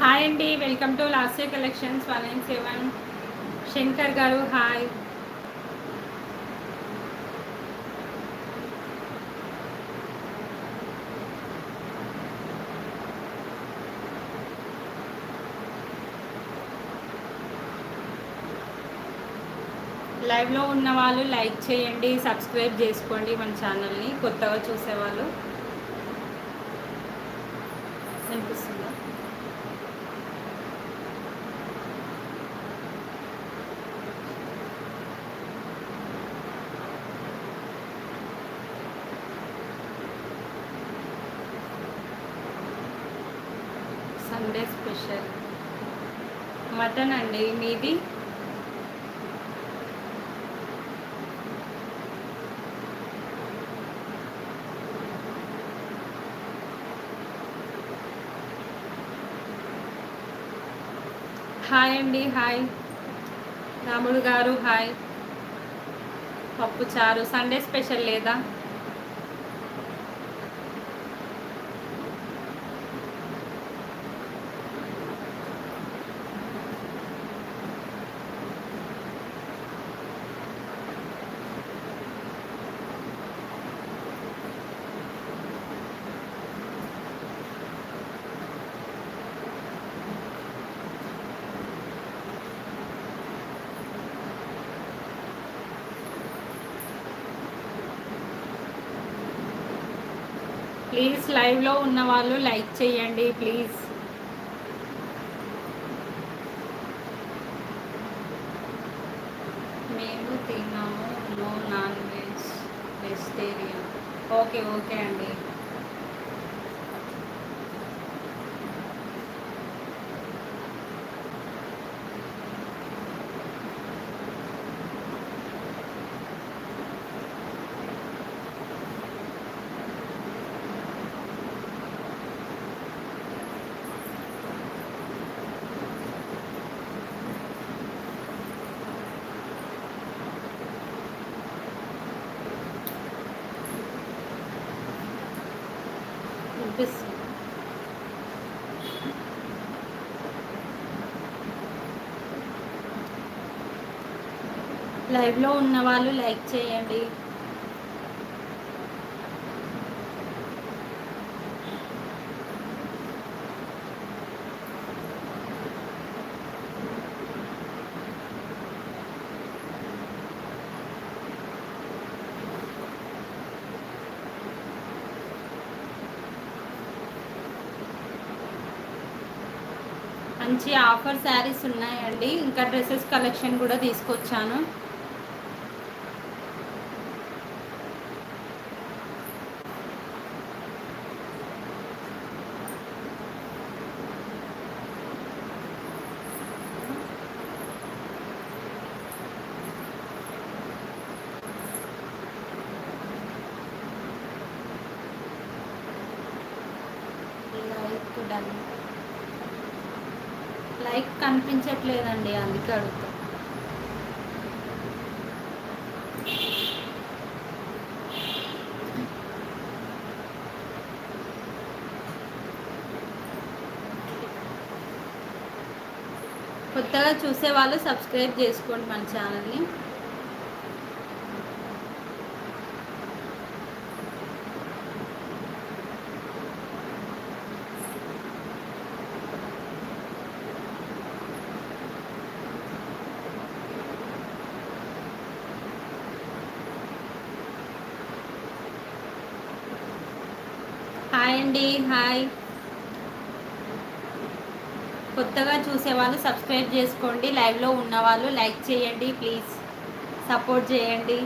Hi అండి welcome to last year collections one nine seven Shankar గారు hi లైవ్లో ఉన్న వాళ్ళు లైక్ చేయండి సబ్స్క్రైబ్ చేసుకోండి మన ఛానల్ని కొత్తగా చూసేవాళ్ళు. అనిపిస్తుంది సండే స్పెషల్ మటన్ అండి మీది? హాయ్ అండి హాయ్. రాముడు గారు హాయ్. పప్పు చారు సండే స్పెషల్ లేదా? ప్లీజ్ లైవ్లో ఉన్న వాళ్ళు లైక్ చేయండి ప్లీజ్. మేము తిన్నాము no non veg vegetarian. Okay okay అండి. లైవ్లో ఉన్న వాళ్ళు లైక్ చేయండి. మంచి ఆఫర్ శారీస్ ఉన్నాయండి. ఇంకా డ్రెస్సెస్ కలెక్షన్ కూడా తీసుకొచ్చాను లైక్ డన్ లైక్ కనిపించట్లేదండి అందుకే అడుగుతా. కొత్తగా చూసే వాళ్ళు సబ్స్క్రైబ్ చేసుకోండి మన ఛానల్ని. హాయ్ అండి హాయ్. కొత్తగా చూసేవాళ్ళు సబ్స్క్రైబ్ చేసుకోండి లైవ్లో ఉన్నవాళ్ళు లైక్ చేయండి ప్లీజ్. సపోర్ట్ చేయండి.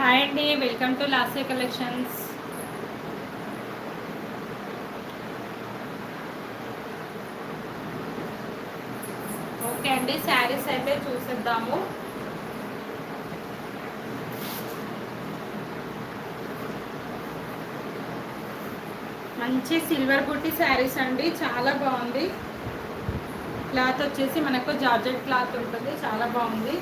హాయ్ అండి welcome to Lasya collections. Okay అండి శారీస్ అయితే చూసేద్దాము. మంచి సిల్వర్ బుట్టి శారీస్ అండి చాలా బాగుంది. క్లాత్ వచ్చేసి మనకు జార్జెట్ క్లాత్ ఉంటుంది చాలా బాగుంది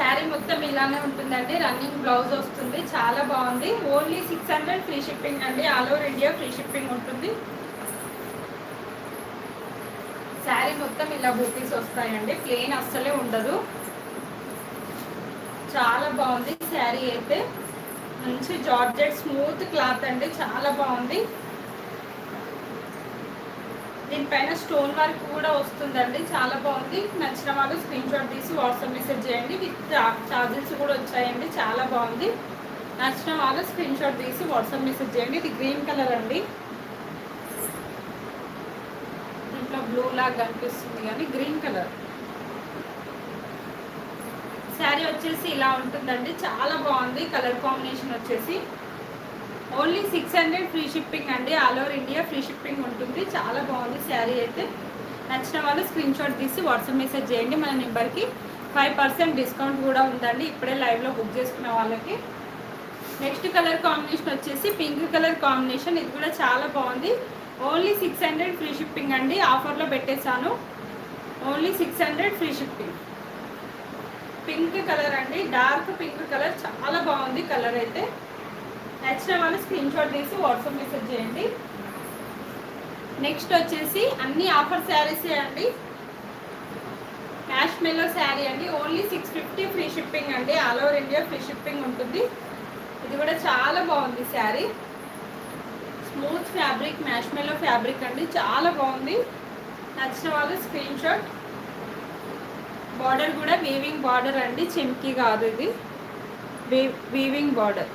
శారీ మొత్తం ఇలానే ఉంటుందండి. రన్నింగ్ బ్లౌజ్ వస్తుంది. చాలా బాగుంది. Only six hundred free shipping అండి. All over India free shipping ఉంటుంది. శారీ మొత్తం ఇలా బూటీస్ వస్తాయండి. ప్లెయిన్ అస్సలే ఉండదు. చాలా బాగుంది శారీ అయితే. మంచి జార్జెట్ స్మూత్ క్లాత్ అండి. చాలా బాగుంది. దీనిపైన స్టోన్ వర్క్ కూడా వస్తుందండి. చాలా బాగుంది. నచ్చిన వాళ్ళు స్క్రీన్ షాట్ తీసి వాట్సాప్ మెసేజ్ చేయండి. విత్ చార్జెస్ కూడా వచ్చాయండి. చాలా బాగుంది. నచ్చిన వాళ్ళు స్క్రీన్ షాట్ తీసి వాట్సాప్ మెసేజ్ చేయండి. ఇది గ్రీన్ కలర్ అండి. దీంట్లో బ్లూ లాగా కనిపిస్తుంది కానీ గ్రీన్ కలర్. శారీ వచ్చేసి ఇలా ఉంటుందండి. చాలా బాగుంది. కలర్ కాంబినేషన్ వచ్చేసి. Only six hundred free shipping అండి. All over India free shipping ఉంటుంది. చాలా బాగుంది శారీ అయితే. నచ్చిన వాళ్ళు స్క్రీన్ షాట్ తీసి వాట్సాప్ మెసేజ్ చేయండి. మన నెంబర్కి ఫైవ్ పర్సెంట్ డిస్కౌంట్ కూడా ఉందండి. ఇప్పుడే లైవ్లో బుక్ చేసుకున్న వాళ్ళకి. నెక్స్ట్ కలర్ కాంబినేషన్ వచ్చేసి పింక్ కలర్ కాంబినేషన్. ఇది కూడా చాలా బాగుంది. Only six hundred free shipping అండి. ఆఫర్లో పెట్టేశాను. Only six hundred free shipping. Pink colour అండి. Dark pink colour. చాలా బాగుంది కలర్ అయితే. నచ్చిన వాళ్ళు స్క్రీన్ షాట్ తీసి వాట్సాప్ మెసేజ్ చేయండి. నెక్స్ట్ వచ్చేసి అన్ని ఆఫర్ శారీస్ అండి? క్యాష్ మెలో శారీ అండి. Only six fifty free shipping అండి. All over India free shipping ఉంటుంది. ఇది కూడా చాలా బాగుంది sari smooth fabric marshmallow fabric అండి. చాలా బాగుంది. నచ్చిన వాళ్ళు స్క్రీన్ షాట్ బార్డర్ కూడా వీవింగ్ బార్డర్ అండి. చెమ్కి కాదు ఇది. వీవింగ్ బార్డర్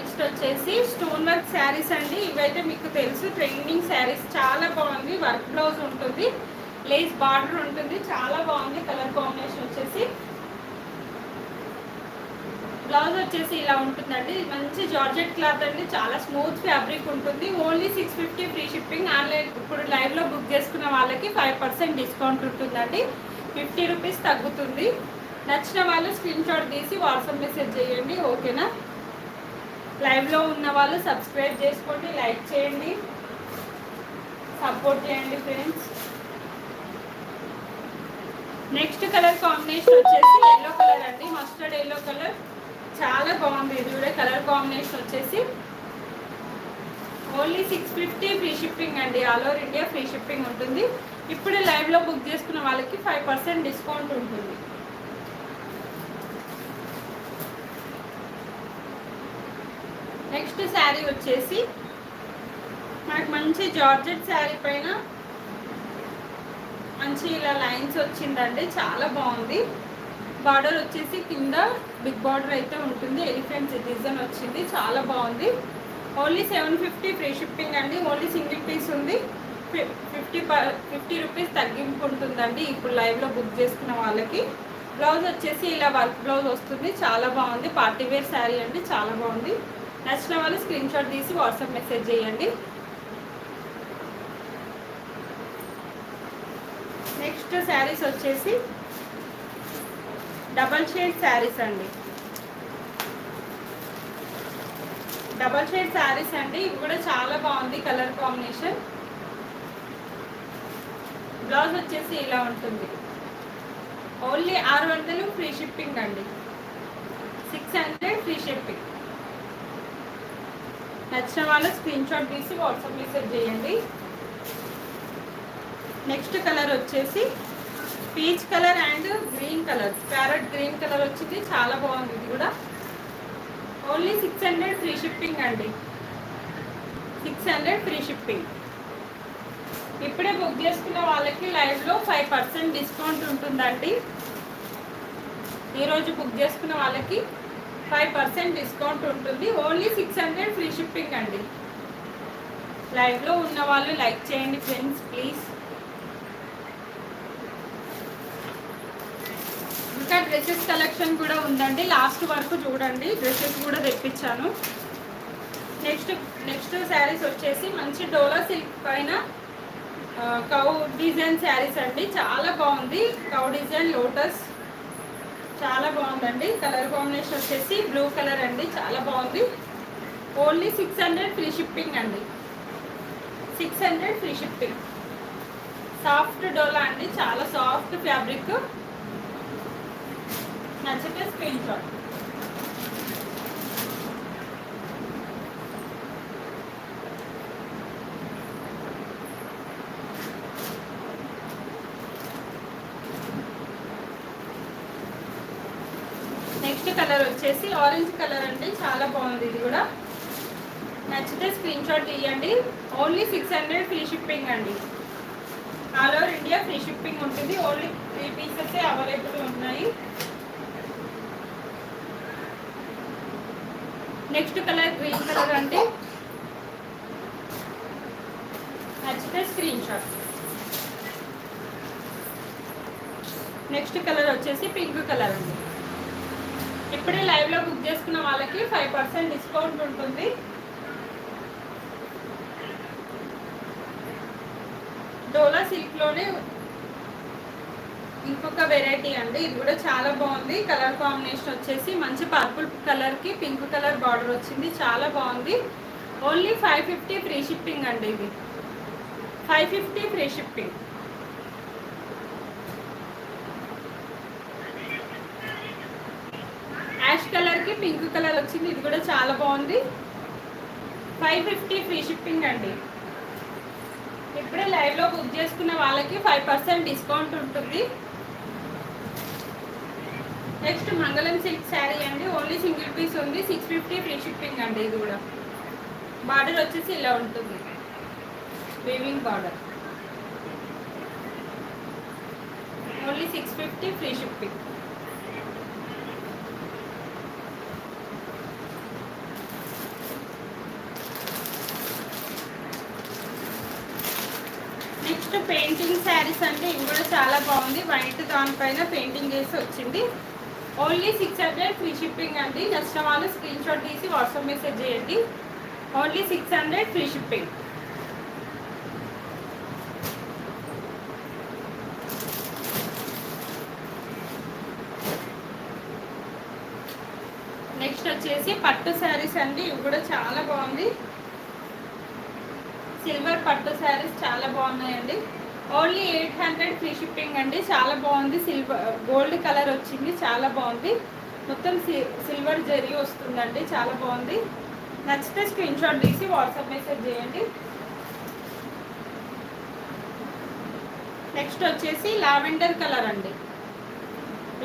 నెక్స్ట్ వచ్చేసి స్టోన్ వర్క్ శారీస్ అండి. ఇవైతే మీకు తెలుసు ట్రెండింగ్ శారీస్. చాలా బాగుంది. వర్క్ బ్లౌజ్ ఉంటుంది. లేస్ బార్డర్ ఉంటుంది. చాలా బాగుంది. కలర్ కాంబినేషన్ వచ్చేసి. బ్లౌజ్ వచ్చేసి ఇలా ఉంటుందండి. మంచి జార్జెట్ క్లాత్ అండి. చాలా స్మూత్ ఫ్యాబ్రిక్ ఉంటుంది. Only six fifty free shipping. Online ఇప్పుడు లైవ్లో బుక్ చేసుకున్న వాళ్ళకి ఫైవ్ పర్సెంట్ డిస్కౌంట్ ఉంటుందండి. ఫిఫ్టీ రూపీస్ తగ్గుతుంది. నచ్చిన వాళ్ళు స్క్రీన్ షాట్ తీసి వాట్సాప్ మెసేజ్ చేయండి. ఓకేనా? లైవ్లో ఉన్న వాళ్ళు సబ్స్క్రైబ్ చేసుకోండి లైక్ చేయండి సపోర్ట్ చేయండి ఫ్రెండ్స్. నెక్స్ట్ కలర్ కాంబినేషన్ వచ్చేసి ఎల్లో కలర్ అండి. మస్టర్డ్ ఎల్లో కలర్ చాలా బాగుంది. ఇది కూడా కలర్ కాంబినేషన్ వచ్చేసి only six fifty free shipping అండి. All over India free shipping ఉంటుంది. ఇప్పుడే లైవ్లో బుక్ చేసుకున్న వాళ్ళకి ఫైవ్ పర్సెంట్ డిస్కౌంట్ ఉంటుంది నెక్స్ట్ శారీ వచ్చేసి మనకు మంచి జార్జెట్ శారీ పైన మంచి ఇలా లైన్స్ వచ్చిందండి చాలా బాగుంది. బార్డర్ వచ్చేసి కింద బిగ్ బార్డర్ అయితే ఉంటుంది ఎలిఫెంట్ డిజైన్ వచ్చింది చాలా బాగుంది. Only seven fifty free shipping అండి ఓన్లీ సింగిల్ పీస్ ఉంది. ఫిఫ్టీ ఫిఫ్టీ రూపీస్ తగ్గింపు ఉంటుందండి ఇప్పుడు లైవ్లో బుక్ చేసుకున్న వాళ్ళకి. బ్లౌజ్ వచ్చేసి ఇలా వర్క్ బ్లౌజ్ వస్తుంది చాలా బాగుంది. పార్టీ వేర్ శారీ అండి చాలా బాగుంది. నచ్చిన వాళ్ళు స్క్రీన్ షాట్ తీసి వాట్సాప్ మెసేజ్ చేయండి. నెక్స్ట్ శారీస్ వచ్చేసి డబల్ షేడ్ శారీస్ అండి. డబల్ షేడ్ శారీస్ అండి. ఇవి కూడా చాలా బాగుంది కలర్ కాంబినేషన్ బ్లౌజ్ వచ్చేసి ఇలా ఉంటుంది. ఓన్లీ ఆరు వందలు ఫ్రీ షిప్పింగ్ అండి. సిక్స్ హండ్రెడ్ ఫ్రీ షిప్పింగ్ నచ్చిన వాళ్ళు స్క్రీన్ షాట్ తీసి వాట్సాప్ మెసేజ్ చేయండి. నెక్స్ట్ కలర్ వచ్చేసి peach colour and green colour parrot green colour వచ్చింది. చాలా బాగుంది ఇది కూడా. Only six hundred free shipping అండి. సిక్స్ హండ్రెడ్ ఫ్రీ షిప్పింగ్ ఇప్పుడే బుక్ చేసుకున్న వాళ్ళకి లైవ్లో ఫైవ్ పర్సెంట్ డిస్కౌంట్ ఉంటుందండి. ఈరోజు బుక్ చేసుకున్న వాళ్ళకి ఫైవ్ పర్సెంట్ డిస్కౌంట్ ఉంటుంది. Only six hundred free shipping అండి. లైవ్లో ఉన్న వాళ్ళు లైక్ చేయండి ఫ్రెండ్స్ ప్లీజ్. ఇంకా డ్రెస్సెస్ కలెక్షన్ కూడా ఉందండి. లాస్ట్ వరకు చూడండి. డ్రెస్సెస్ కూడా తెప్పించాను. నెక్స్ట్ నెక్స్ట్ శారీస్ వచ్చేసి మంచి డోలా సిల్క్ పైన కౌ డిజైన్ శారీస్ అండి. చాలా బాగుంది. Cow design lotus. చాలా బాగుందండి. కలర్ కాంబినేషన్ వచ్చేసి బ్లూ కలర్ అండి. చాలా బాగుంది. Only six hundred free shipping అండి. Six hundred free shipping soft Dola అండి. చాలా సాఫ్ట్ ఫ్యాబ్రిక్ నచ్చితే స్క్రీన్ షాట్ నెక్స్ట్ కలర్ వచ్చేసి ఆరెంజ్ కలర్ అండి చాలా బాగుంది ఇది కూడా. నచ్చితే స్క్రీన్ షాట్ తీయండి. Only six hundred free shipping అండి. All over India free shipping ఉంటుంది. ఓన్లీ త్రీ పీసెస్ అవైలబుల్ ఉన్నాయి. నెక్స్ట్ కలర్ గ్రీన్ కలర్ అండి నచ్చితే స్క్రీన్ షాట్. నెక్స్ట్ కలర్ వచ్చేసి పింక్ కలర్ అండి. ఇప్పుడే లైవ్లో బుక్ చేసుకున్న వాళ్ళకి ఫైవ్ పర్సెంట్ డిస్కౌంట్ ఉంటుంది. డోలా సిల్క్లోనే ఇంకొక వెరైటీ అండి. ఇది కూడా చాలా బాగుంది. కలర్ కాంబినేషన్ వచ్చేసి మంచి పర్పుల్ కలర్కి పింక్ కలర్ బార్డర్ వచ్చింది. చాలా బాగుంది. Only five fifty free shipping అండి ఇది. Five fifty free shipping ash కలర్కి పింక్ కలర్ వచ్చింది. ఇది కూడా చాలా బాగుంది. ఫైవ్ ఫిఫ్టీ ఫ్రీ షిప్పింగ్ అండి. ఇప్పుడే లైవ్లో బుక్ చేసుకున్న వాళ్ళకి ఫైవ్ పర్సెంట్ డిస్కౌంట్ ఉంటుంది. నెక్స్ట్ మంగళం సిల్క్ శారీ అండి. ఓన్లీ సింగిల్ పీస్ ఉంది. సిక్స్ ఫిఫ్టీ ఫ్రీ షిప్పింగ్ అండి ఇది కూడా. బార్డర్ వచ్చేసి ఇలా ఉంటుంది. Weaving border only six fifty free shipping next painting saris అంటే ఇది కూడా చాలా బాగుంది. వైట్ దానిపైన పెయింటింగ్ చేసి వచ్చింది. Only six hundred free shipping అండి. నచ్చిన వాళ్ళు స్క్రీన్ షాట్ తీసి వాట్సాప్ మెసేజ్ చేయండి. Only six hundred free shipping next వచ్చేసి పట్టు శారీస్ అండి. ఇవి కూడా చాలా బాగుంది. సిల్వర్ పట్టు శారీస్ చాలా బాగున్నాయండి. Only eight hundred free shipping అండి. చాలా బాగుంది. సిల్వర్ గోల్డ్ కలర్ వచ్చింది. చాలా బాగుంది. మొత్తం సిల్వర్ జరీ వస్తుందండి. చాలా బాగుంది. నచ్చితే స్క్రీన్ షాట్ తీసి వాట్సాప్ మెసేజ్ చేయండి. నెక్స్ట్ వచ్చేసి లావెండర్ కలర్ అండి.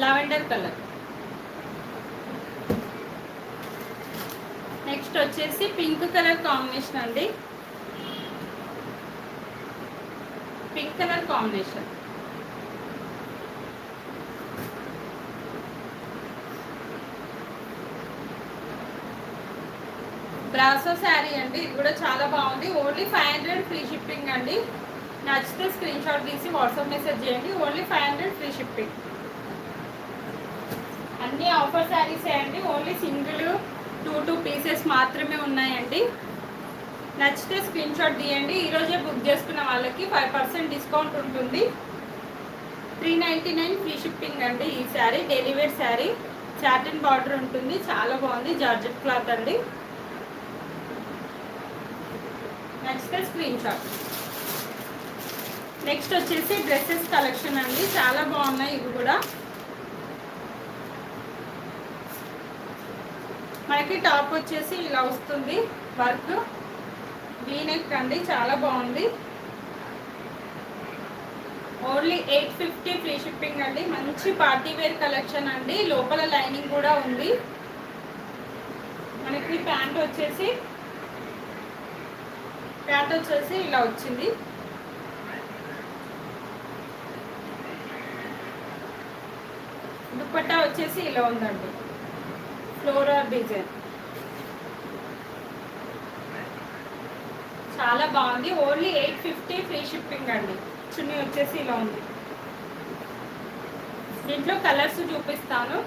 Lavender colour. నెక్స్ట్ వచ్చేసి పింక్ కలర్ కాంబినేషన్ అండి. Pink colour combination brasso sari అండి ఇది కూడా చాలా బాగుంది. Only five hundred free shipping అండి. నచ్చితే స్క్రీన్ షాట్ తీసి వాట్సాప్ మెసేజ్ చేయండి. Only five hundred free shipping అన్ని ఆఫర్ శారీసే అండి? Only single two two pieces మాత్రమే ఉన్నాయండి. నచ్చితే స్క్రీన్ షాట్ తీయండి. ఈరోజే బుక్ చేసుకున్న వాళ్ళకి ఫైవ్ పర్సెంట్ డిస్కౌంట్ ఉంటుంది. Three ninety nine free shipping అండి ఈ శారీ డెలివేర్ శారీ చాటిన్ బార్డర్ ఉంటుంది. చాలా బాగుంది. జార్జెట్ క్లాత్ అండి. నచ్చితే స్క్రీన్ షాట్ నెక్స్ట్ వచ్చేసి డ్రెస్సెస్ కలెక్షన్ అండి. చాలా బాగున్నాయి ఇవి కూడా. మనకి టాప్ వచ్చేసి ఇలా వస్తుంది. వర్క్ వీనెక్ అండి చాలా బాగుంది. Only eight fifty free shipping అండి. మంచి పార్టీ వేర్ కలెక్షన్ అండి. లోపల లైనింగ్ కూడా ఉంది. మనకి ప్యాంట్ వచ్చేసి ప్యాంట్ వచ్చేసి ఇలా వచ్చింది. దుప్పట్టా వచ్చేసి ఇలా ఉందండి. ఫ్లోరా డిజైన్ చాలా బాగుంది. Only eight fifty free shipping అండి. చున్నీ వచ్చేసి ఇలా ఉంది. దీంట్లో కలర్స్ చూపిస్తాను.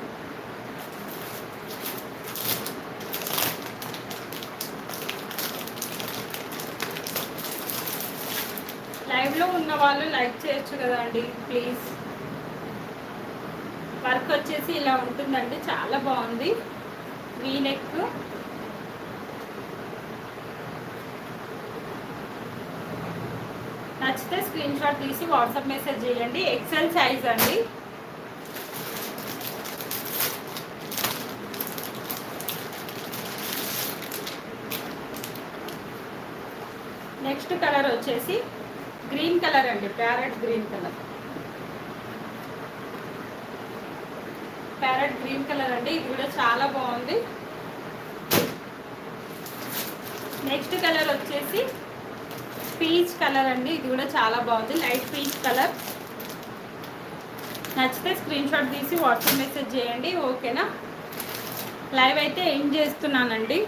లైవ్లో ఉన్న వాళ్ళు లైక్ చేయొచ్చు కదండి ప్లీజ్ వర్క్ వచ్చేసి ఇలా ఉంటుందండి. చాలా బాగుంది. వీ నెక్ నచ్చితే స్క్రీన్ షాట్ తీసి వాట్సాప్ మెసేజ్ చేయండి. ఎక్సెల్ సైజ్ అండి. నెక్స్ట్ కలర్ వచ్చేసి గ్రీన్ కలర్ అండి. Parrot green colour parrot green colour అండి. ఇది కూడా చాలా బాగుంది. నెక్స్ట్ కలర్ వచ్చేసి పీచ్ కలర్ అండి. ఇది కూడా చాలా బాగుంది. Light peach colour. నచ్చితే స్క్రీన్ షాట్ తీసి వాట్సాప్ మెసేజ్ చేయండి. ఓకేనా? లైవ్ అయితే ఏం చేస్తున్నానండి?